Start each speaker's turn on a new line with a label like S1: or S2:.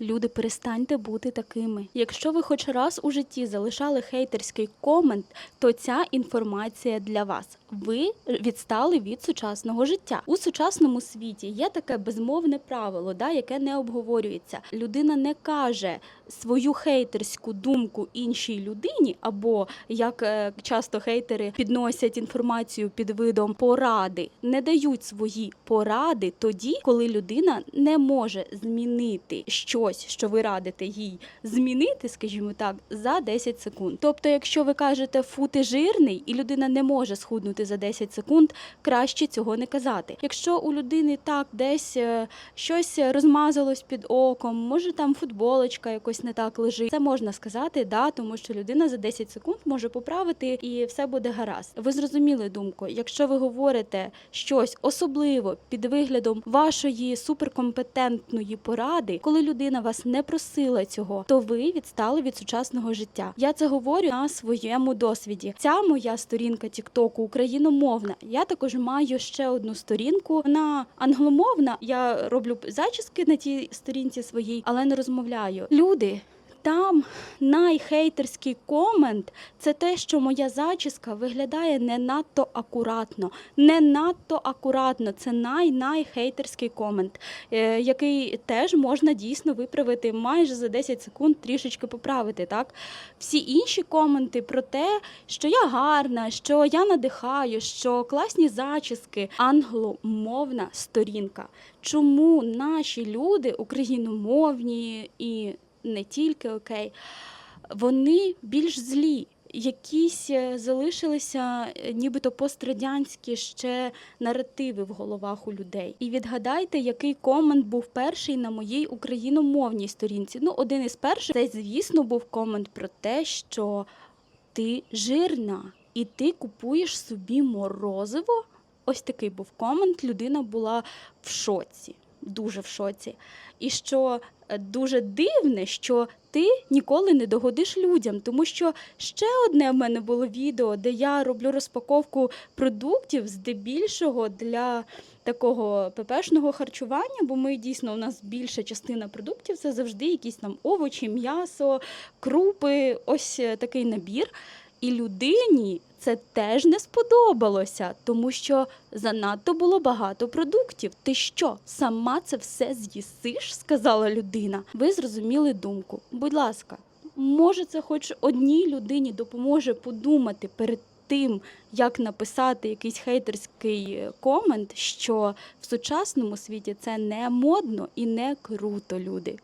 S1: Люди, перестаньте бути такими. Якщо ви хоч раз у житті залишали хейтерський комент, то ця інформація для вас. Ви відстали від сучасного життя. У сучасному світі є таке безмовне правило, да, яке не обговорюється. Людина не каже свою хейтерську думку іншій людині, або як е, часто хейтери підносять інформацію під видом поради, не дають свої поради тоді, коли людина не може змінити щось, що ви радите їй змінити, скажімо так, за 10 секунд. Тобто, якщо ви кажете фу, ти жирний, і людина не може схуднути за 10 секунд, краще цього не казати. Якщо у людини так десь е, щось розмазалось під оком, може там футболочка якось не так лежить, це можна сказати, да, тому що людина за 10 секунд може поправити і все буде гаразд. Ви зрозуміли думку. Якщо ви говорите щось особливо під виглядом вашої суперкомпетентної поради, коли людина вас не просила цього, то ви відстали від сучасного життя. Я це говорю на своєму досвіді. Ця моя сторінка Тіктоку україномовна. Я також маю ще одну сторінку. Вона англомовна. Я роблю зачіски на тій сторінці своїй, але не розмовляю. Люди. Там найхейтерський комент це те, що моя зачіска виглядає не надто акуратно. Не надто акуратно. Це най-найхейтерський комент, е, який теж можна дійсно виправити майже за 10 секунд, трішечки поправити. Так, всі інші коменти про те, що я гарна, що я надихаю, що класні зачіски, англомовна сторінка. Чому наші люди, україномовні і не тільки окей, вони більш злі. Якісь е, залишилися е, нібито пострадянські ще наративи в головах у людей. І відгадайте, який комент був перший на моїй україномовній сторінці. Ну, один із перших це, звісно, був комент про те, що ти жирна і ти купуєш собі морозиво. Ось такий був комент. Людина була в шоці, дуже в шоці. І що е, дуже дивне, що ти ніколи не догодиш людям, тому що ще одне в мене було відео, де я роблю розпаковку продуктів здебільшого для такого ППшного харчування, бо ми дійсно у нас більша частина продуктів це завжди якісь там овочі, м'ясо, крупи, ось е, такий набір. І людині це теж не сподобалося, тому що занадто було багато продуктів. Ти що, сама це все з'їсиш? сказала людина. Ви зрозуміли думку. Будь ласка, може, це хоч одній людині допоможе подумати перед тим, як написати якийсь хейтерський комент, що в сучасному світі це не модно і не круто, люди.